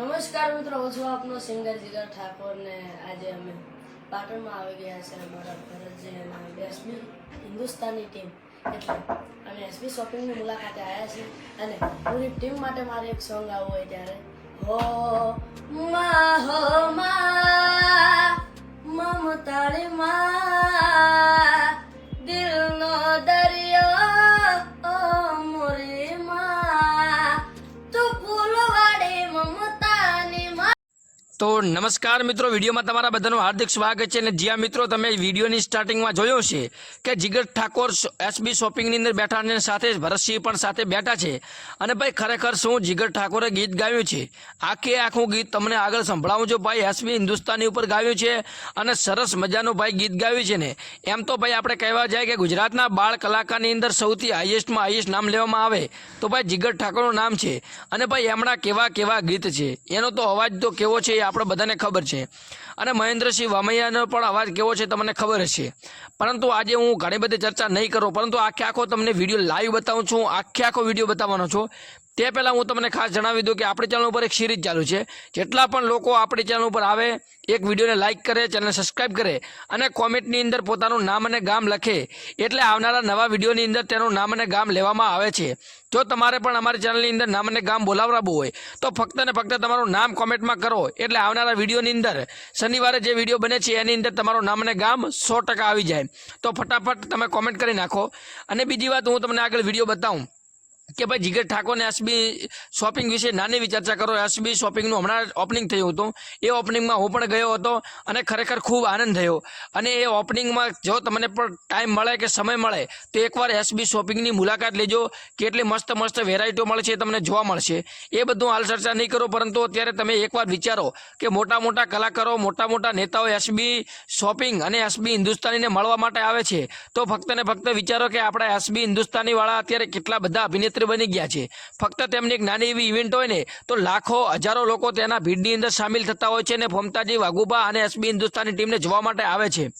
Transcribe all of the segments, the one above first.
નમસ્કાર મિત્રો છું આપનો સિંગર જીગર ઠાકોર ને આજે અમે પાટણમાં આવી ગયા છે અમારા ભરતજી અને એસબી હિન્દુસ્તાની ટીમ અમે એસબી શોપિંગની મુલાકાતે આવ્યા છીએ અને પૂરી ટીમ માટે મારે એક સોંગ આવવું હોય ત્યારે, હો મા હો મા, મમતાળી મા તો નમસ્કાર મિત્રો, વિડીયોમાં તમારા બધાનું હાર્દિક સ્વાગત છે અને જ્યાં મિત્રો તમે વિડીયોની સ્ટાર્ટિંગમાં જોયો છે કે જીગર ઠાકોર એસબી શોપિંગની અંદર બેઠા અને સાથે ભરતસિંહ પણ સાથે બેઠા છે. અને ભાઈ, ખરેખર શું જીગર ઠાકોરે ગીત ગાયું છે? આખે આખું ગીત તમને આગળ સંભળાવું છું. ભાઈ એસબી હિન્દુસ્તાની ઉપર ગાયું છે અને સરસ મજાનું ભાઈ ગીત ગાયું છે ને. એમ તો ભાઈ આપણે કહેવા જાય કે ગુજરાતના બાળ કલાકારની અંદર સૌથી હાઈએસ્ટમાં હાઈએસ્ટ નામ લેવામાં આવે તો ભાઈ જીગર ઠાકોરનું નામ છે. અને ભાઈ, એમના કેવા કેવા ગીત છે? એનો તો અવાજ તો કેવો છે આપણે બધાને ખબર છે. અને મહેન્દ્રસિંહ વામૈયાનો પણ અવાજ કેવો છે તમને ખબર હશે. પરંતુ આજે હું ઘણી બધી ચર્ચા નહીં કરું, પરંતુ આખે આખો તમને વીડિયો લાઈવ બતાવું છું. આખે આખો વીડિયો બતાવવાનો છું. તે પહેલાં હું તમને ખાસ જણાવી દઉં કે આપણી ચેનલ ઉપર એક સિરીઝ ચાલુ છે. જેટલા પણ લોકો આપણી ચેનલ ઉપર આવે, એક વિડીયોને લાઇક કરે ચેનલ સબસ્ક્રાઇબ કરે અને કોમેન્ટની અંદર પોતાનું નામ અને ગામ લખે, એટલે આવનારા નવા વિડીયોની અંદર તેનું નામ અને ગામ લેવામાં આવે છે. જો તમારે પણ અમારી ચેનલની અંદર નામ અને ગામ બોલાવડાવવું હોય, તો ફક્ત ને ફક્ત તમારું નામ કોમેન્ટમાં કરો. એટલે આવનારા વિડીયોની અંદર, શનિવારે જે વીડિયો બને છે, એની અંદર તમારું નામ અને ગામ સો ટકા આવી જાય. તો ફટાફટ તમે કોમેન્ટ કરી નાખો. અને બીજી વાત હું તમને આગળ વીડિયો બતાવું. કે ભાઈ જીગર ઠાકોરને એસબી શોપિંગ વિશે નાની ચર્ચા કરો એસબી શોપિંગનું હમણાં ઓપનિંગ થયું હતું. એ ઓપનિંગમાં હું પણ ગયો હતો અને ખરેખર ખૂબ આનંદ થયો. અને એ ઓપનિંગમાં જો તમને પણ ટાઈમ મળે કે સમય મળે, તો એકવાર એસબી શોપિંગની મુલાકાત લેજો. કેટલી મસ્ત મસ્ત વેરાયટીઓ મળે છે તમને જોવા મળશે. એ બધું હાલ ચર્ચા નહીં કરો, પરંતુ અત્યારે તમે એકવાર વિચારો કે મોટા મોટા કલાકારો, મોટા મોટા નેતાઓ એસબી શોપિંગ અને એસબી હિન્દુસ્તાનીને મળવા માટે આવે છે. તો ફક્ત ને ફક્ત વિચારો કે આપણા એસબી હિન્દુસ્તાનીવાળા અત્યારે કેટલા બધા અભિનેત્રી બની ગયા છે. ફક્ત તેમની એક નાની એવી ઇવેન્ટ હોય ને, તો લાખો, હજારો લોકો તેના ભીડની અંદર સામેલ થતા હોય છે અને ફોમતાજી, વાઘુબા અને એસબી હિન્દુસ્તાની ટીમને જોવા માટે આવે છે.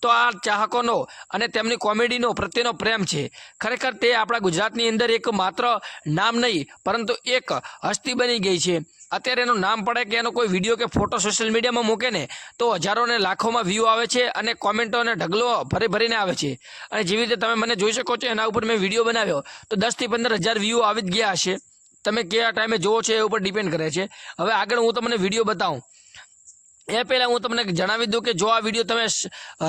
તો આ ચાહકોનો અને તેમની કોમેડીનો પ્રત્યેનો પ્રેમ છે. ખરેખર તે આપણા ગુજરાતની અંદર એક માત્ર નામ નહીં, પરંતુ એક હસ્તી બની ગઈ છે. અત્યારે એનું નામ પડે કે એનો કોઈ વીડિયો કે ફોટો સોશિયલ મીડિયામાં મૂકે ને, તો હજારો ને લાખોમાં વ્યૂ આવે છે અને કોમેન્ટો અને ઢગલો ભરી ભરીને આવે છે. અને જેવી રીતે તમે મને જોઈ શકો છો, એના ઉપર મેં વીડિયો બનાવ્યો, તો દસથી પંદર હજાર વ્યૂ આવી જ ગયા હશે. તમે કયા ટાઈમે જોવો છો એ ઉપર ડિપેન્ડ કરે છે. હવે આગળ હું તમને વીડિયો બતાવું. એ પહેલાં હું તમને જણાવી દઉં કે જો આ વીડિયો તમે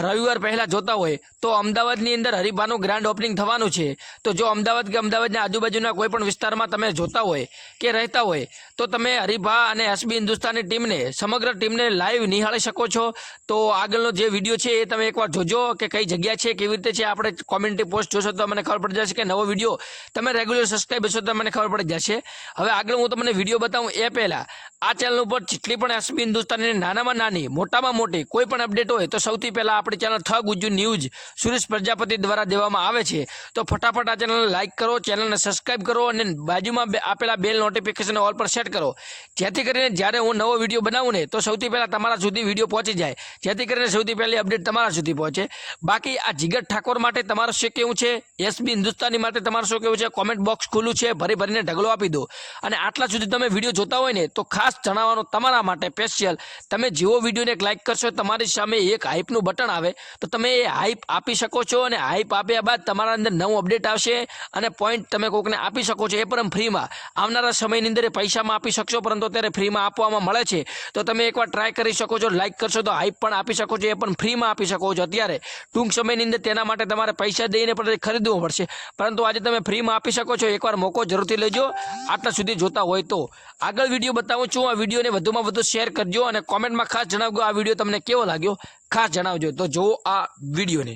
રવિવાર પહેલાં જોતા હોય, તો અમદાવાદની અંદર હરિભાનું ગ્રાન્ડ ઓપનિંગ થવાનું છે. તો જો અમદાવાદ કે અમદાવાદના આજુબાજુના કોઈ પણ વિસ્તારમાં તમે જોતા હોય કે રહેતા હોય, તો તમે હરિભા અને એસબી હિન્દુસ્તાની ટીમને, સમગ્ર ટીમને લાઈવ નિહાળી શકો છો. તો આગળનો જે વીડિયો છે એ તમે એકવાર જોજો કે કઈ જગ્યા છે, કેવી રીતે છે, આપણે કોમેન્ટરી પોસ્ટ જોશો તો મને ખબર પડી જશે કે નવો વીડિયો તમે રેગ્યુલર સબસ્ક્રાઈબ હશો તો મને ખબર પડી જશે. હવે આગળ હું તમને વીડિયો બતાવું એ પહેલાં, આ ચેનલ ઉપર જેટલી પણ એસબી હિન્દુસ્તાની નાનામાં નાની, મોટામાં મોટી, કોઈ પણ અપડેટ હોય તો સૌથી પહેલાં આપણી ચેનલ થ ગુજ્જુ ન્યૂઝ સુરેશ પ્રજાપતિ દ્વારા દેવામાં આવે છે. તો ફટાફટ આ ચેનલને લાઇક કરો ચેનલને સબસ્ક્રાઇબ કરો અને બાજુમાં આપેલા બેલ નોટિફિકેશન ઓલ પર સેટ કરો. જેથી કરીને જ્યારે હું નવો વીડિયો બનાવું ને, તો સૌથી પહેલાં તમારા સુધી વીડિયો પહોંચી જાય. જેથી કરીને સૌથી પહેલી અપડેટ તમારા સુધી પહોંચે. બાકી આ જીગર ઠાકોર માટે તમારું શું કેવું છે? એસબી હિન્દુસ્તાની માટે તમારું શું કેવું છે? કોમેન્ટ બોક્સ ખુલ્લું છે. ભરી ભરીને ઢગલો આપી દો. અને આટલા સુધી તમે વીડિયો જોતા હોય ને, તો ખાસ જણાવવાનું તમારા માટે સ્પેશિયલ તમે જેવો વિડીયોને લાઇક કરશો, તમારી સામે એક હાઇપનું બટન આવે, તો તમે એ હાઇપ આપી શકો છો અને હાઇપ આપ્યા બાદ તમારા અંદર નવું અપડેટ આવશે અને પોઈન્ટ તમે કોઈકને આપી શકો છો એ પણ ફ્રીમાં આવનારા સમયની અંદર એ પૈસામાં આપી શકશો, પરંતુ અત્યારે ફ્રીમાં આપવામાં મળે છે. તો તમે એકવાર ટ્રાય કરી શકો છો લાઇક કરશો તો હાઇપ પણ આપી શકો છો, એ પણ ફ્રીમાં આપી શકો છો. અત્યારે ટૂંક સમયની અંદર તેના માટે તમારે પૈસા દઈને પણ ખરીદવું પડશે. પરંતુ આજે તમે ફ્રીમાં આપી શકો છો, એકવાર મોકો જરૂરથી લેજો. આટલા સુધી જોતા હોય તો. આગળ વીડિયો બતાવું છું આ વિડીયોને વધુમાં વધુ શેર કરજો અને કોમેન્ટમાં ખાસ જણાવજો, આ વીડિયો તમને કેવો લાગ્યો? ખાસ જણાવજો. તો જુઓ આ વિડીયોને.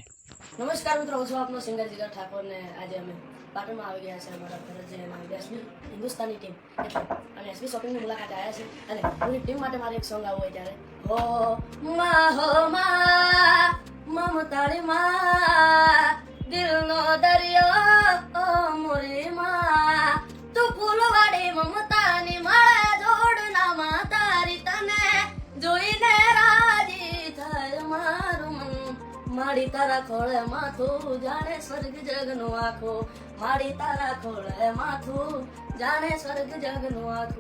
નમસ્કાર મિત્રો, હું છું આપનો સિંગર જીગર ઠાકોર ને આજે અમે પાટણમાં આવી ગયા છે અમારા ભરતજી અને એસબી હિન્દુસ્તાની ટીમ અને એસબી શોપિંગની મુલાકાત આવ્યા છે અને પૂરી ટીમ માટે મારે એક સોંગ આવવું હોય ત્યારે. હો, મા હો, મા મમતાળી મા, દિલનો દરિયો, ઓ, મોરી માડી તારા ખોળે માથું, જાણે સ્વર્ગ જગનું આખો. માડી તારા ખોળે માથું, જાણે સ્વર્ગ જગનું આખું.